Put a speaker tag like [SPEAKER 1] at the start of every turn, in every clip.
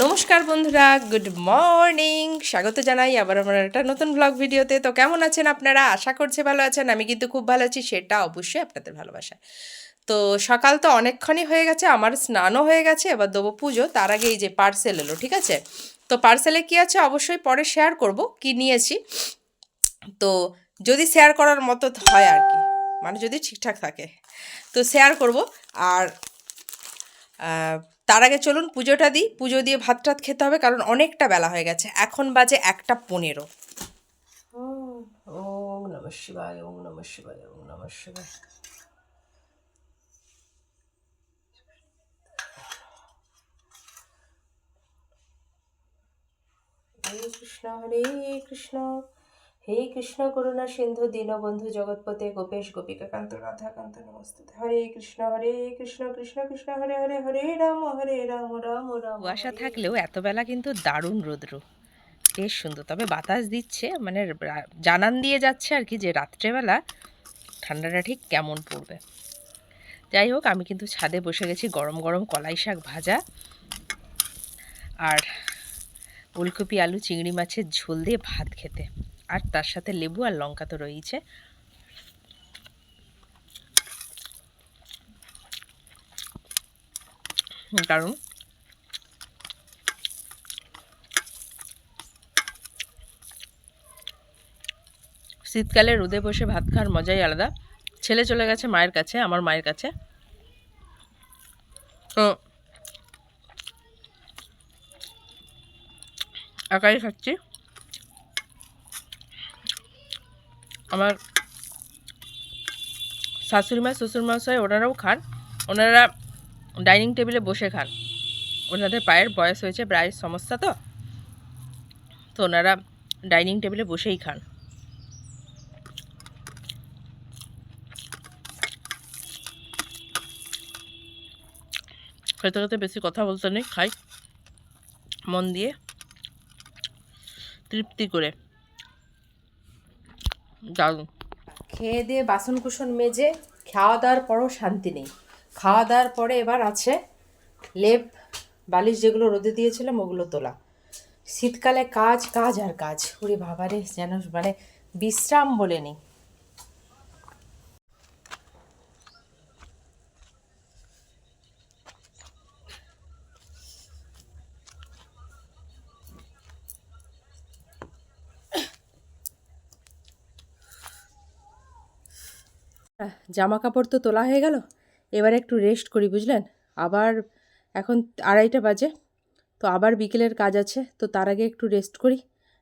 [SPEAKER 1] নমস্কার বন্ধুরা good morning স্বাগত জানাই আবার আমার একটা নতুন ব্লগ ভিডিওতে তো কেমন আছেন আপনারা আশা করছি ভালো আছেন আমি কিন্তু খুব ভালো আছি সেটা অবশ্যই আপনাদের ভালোবাসা তো সকাল তো অনেকক্ষণই হয়ে গেছে আমার স্নানও হয়ে গেছে এবার দেবো পুজো তার আগে এই যে পার্সেল এলো ঠিক আছে তো পার্সেলে কি আছে অবশ্যই পরে শেয়ার করব কি নিয়েছি তো যদি শেয়ার করার মতো হয় আর কি মানে যদি ঠিকঠাক থাকে তো শেয়ার করব আর তার আগে চলুন পুজোটা দিই পুজো দিয়ে ভাত টাত খেতে হবে কারণ অনেকটা বেলা হয়ে গেছে এখন বাজে একটা পনেরো
[SPEAKER 2] কৃষ্ণ হরে কৃষ্ণ হে কৃষ্ণ করুণা সিন্ধু দীনবন্ধু জগৎপতে গোপেশ গোপিকাকান্ত রাধাকান্ত নমস্তুতে হরে কৃষ্ণ হরে কৃষ্ণ কৃষ্ণ কৃষ্ণ হরে হরে হরে রাম হরে রাম রাম রাম
[SPEAKER 1] কুয়াশা থাকলেও এতবেলা কিন্তু দারুণ রৌদ্র বেশ সুন্দর তবে বাতাস দিচ্ছে মানে জানান দিয়ে যাচ্ছে আর কি যে রাত্রেবেলা ঠান্ডাটা ঠিক কেমন পড়বে যাই হোক আমি কিন্তু ছাদে বসে গেছি গরম গরম কলাই শাক ভাজা আর ওলকপি আলু চিংড়ি মাছের ঝোল দিয়ে ভাত খেতে আর তার সাথে লেবু আর লঙ্কা তো রয়েছে কারণ শীতকালে রোদে বসে ভাত খাওয়ার মজাই আলাদা ছেলে চলে গেছে মায়ের কাছে আমার মায়ের কাছে তো একাই খাচ্ছি আমার শাশুড়িমা শ্বশুরমশাই ওনারাও খান ওনারা ডাইনিং টেবিলে বসে খান ওনাদের পায়ের বয়স হয়েছে প্রায় সমস্যা তো তো ওনারা ডাইনিং টেবিলে বসেই খান খেতে খেতে বেশি কথা বলতে নেই খাই মন দিয়ে তৃপ্তি করে
[SPEAKER 2] খেয়ে দিয়ে বাসন কুসন মেজে খাওয়া দাওয়ার পরও শান্তি নেই খাওয়া দাওয়ার পরে এবার আছে লেপ বালিশ যেগুলো রোদে দিয়েছিলাম ওগুলো তোলা শীতকালে কাজ কাজ আর কাজ ওরে বাবারে যেন মানে বিশ্রাম বলে নেই
[SPEAKER 1] জামা কাপড় তো তোলা হয়ে গেল এবার একটু রেস্ট করি বুঝলেন আবার এখন আড়াইটা বাজে তো আবার বিকেলের কাজ আছে তো তার আগে একটু রেস্ট করি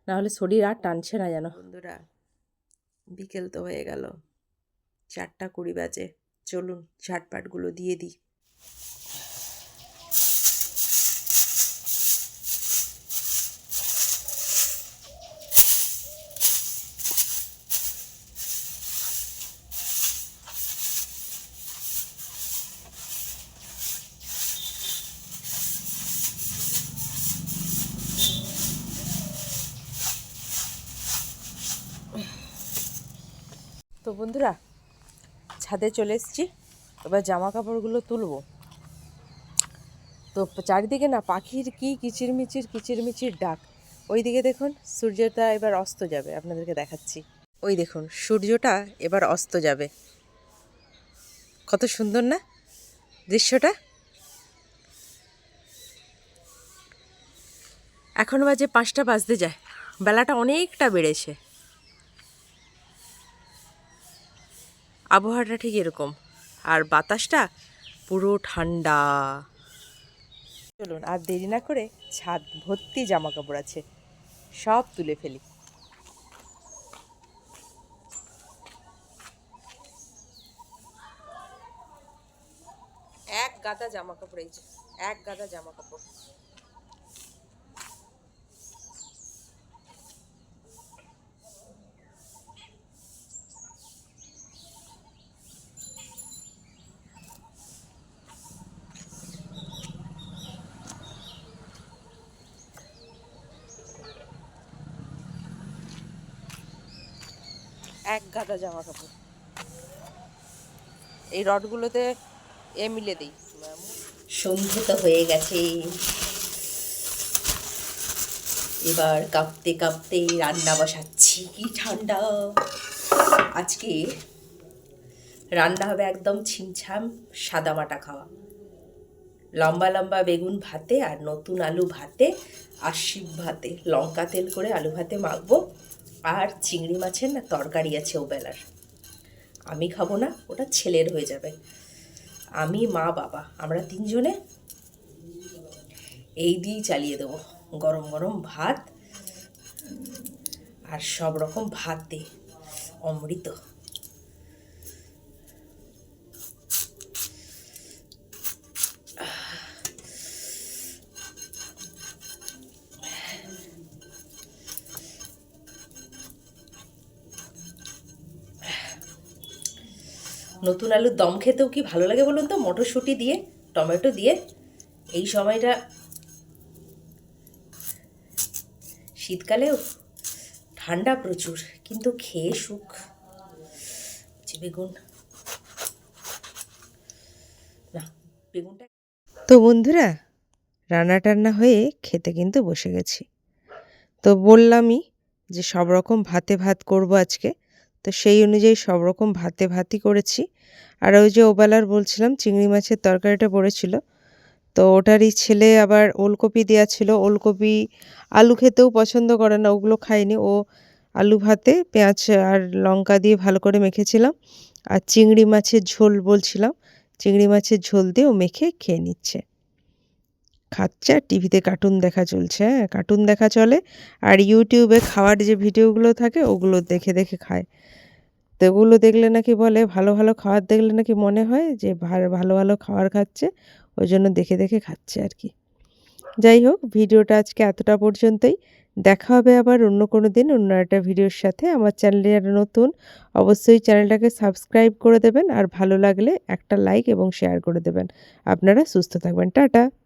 [SPEAKER 1] নাহলে শরীর আর টানছে না যেন বন্ধুরা
[SPEAKER 2] বিকেল তো হয়ে গেল চারটা কুড়ি বাজে চলুন ঝাটপাটগুলো দিয়ে দিই বন্ধুরা ছাদে চলে এসেছি এবার জামা কাপড়গুলো তুলব তো চারিদিকে না পাখির কি কিচিরমিচির কিচিরমিচির ডাক ওই দিকে দেখুন সূর্যটা এবার অস্ত যাবে আপনাদেরকে দেখাচ্ছি ওই দেখুন সূর্যটা এবার অস্ত যাবে কত সুন্দর না দৃশ্যটা এখন বাজে পাঁচটা বাজতে যায় বেলাটা অনেকটা বেড়েছে আবহাওয়াটা ঠিক এরকম আর বাতাসটা পুরো ঠান্ডা চলুন আর দেরি না করে ছাদ ভর্তি জামা কাপড় আছে সব তুলে ফেলি এক গাদা জামা কাপড় এই যে এক গাদা জামা কাপড় এক গাদা জামা কাপড় এই রডগুলোতে এ মিলে দিই তো হয়ে গেছে এবার কাঁপতে কাঁপতে রান্না বসাচ্ছি কি ঠান্ডা আজকে রান্না হবে একদম ছিমছাম মাটা খাওয়া লম্বা লম্বা বেগুন ভাতে আর নতুন আলু ভাতে আর শিব ভাতে লঙ্কা তেল করে আলু ভাতে মাখবো আর চিংড়ি মাছের না তরকারি আছে ও বেলার আমি খাবো না ওটা ছেলের হয়ে যাবে আমি মা বাবা আমরা তিনজনে এই দিয়েই চালিয়ে দেবো গরম গরম ভাত আর সব রকম ভাত দিয়ে অমৃত নতুন আলুর দম খেতেও কি ভালো লাগে বলুন তো মটরশুঁটি দিয়ে টমেটো দিয়ে এই সময়টা শীতকালেও ঠান্ডা প্রচুর কিন্তু খেয়ে সুখ আচ্ছা, বেগুন
[SPEAKER 1] না বেগুনটা তো বন্ধুরা রান্না টান্না হয়ে খেতে কিন্তু বসে গেছি তো বললামই যে সব রকম ভাতে ভাত করব আজকে তো সেই অনুযায়ী সব রকম ভাতে ভাতি করেছি আর ওই যে ওবেলার বলছিলাম চিংড়ি মাছের তরকারিটা পড়েছিল তো ওটারই ছেলে আবার ওলকপি দেওয়া ছিল ওলকপি আলু খেতেও পছন্দ করে না ওগুলো খায়নি ও আলু ভাতে পেঁয়াজ আর লঙ্কা দিয়ে ভালো করে মেখেছিলাম আর চিংড়ি মাছের ঝোল বলছিলাম চিংড়ি মাছের ঝোল দিয়ে ও মেখে খেয়ে নিচ্ছে খাচ্ছে আর টিভিতে কার্টুন দেখা চলছে হ্যাঁ কার্টুন দেখা চলে আর ইউটিউবে খাওয়ার যে ভিডিওগুলো থাকে ওগুলো দেখে দেখে খায় তো ওগুলো দেখলে নাকি বলে ভালো ভালো খাবার দেখলে নাকি মনে হয় যে ভালো ভালো খাবার খাচ্ছে ওই জন্য দেখে দেখে খাচ্ছে আর কি যাই হোক ভিডিওটা আজকে এতটা পর্যন্তই দেখা হবে আবার অন্য কোনো দিন অন্য একটা ভিডিওর সাথে আমার চ্যানেলে যারা নতুন অবশ্যই চ্যানেলটাকে সাবস্ক্রাইব করে দেবেন আর ভালো লাগলে একটা লাইক এবং শেয়ার করে দেবেন আপনারা সুস্থ থাকবেন টাটা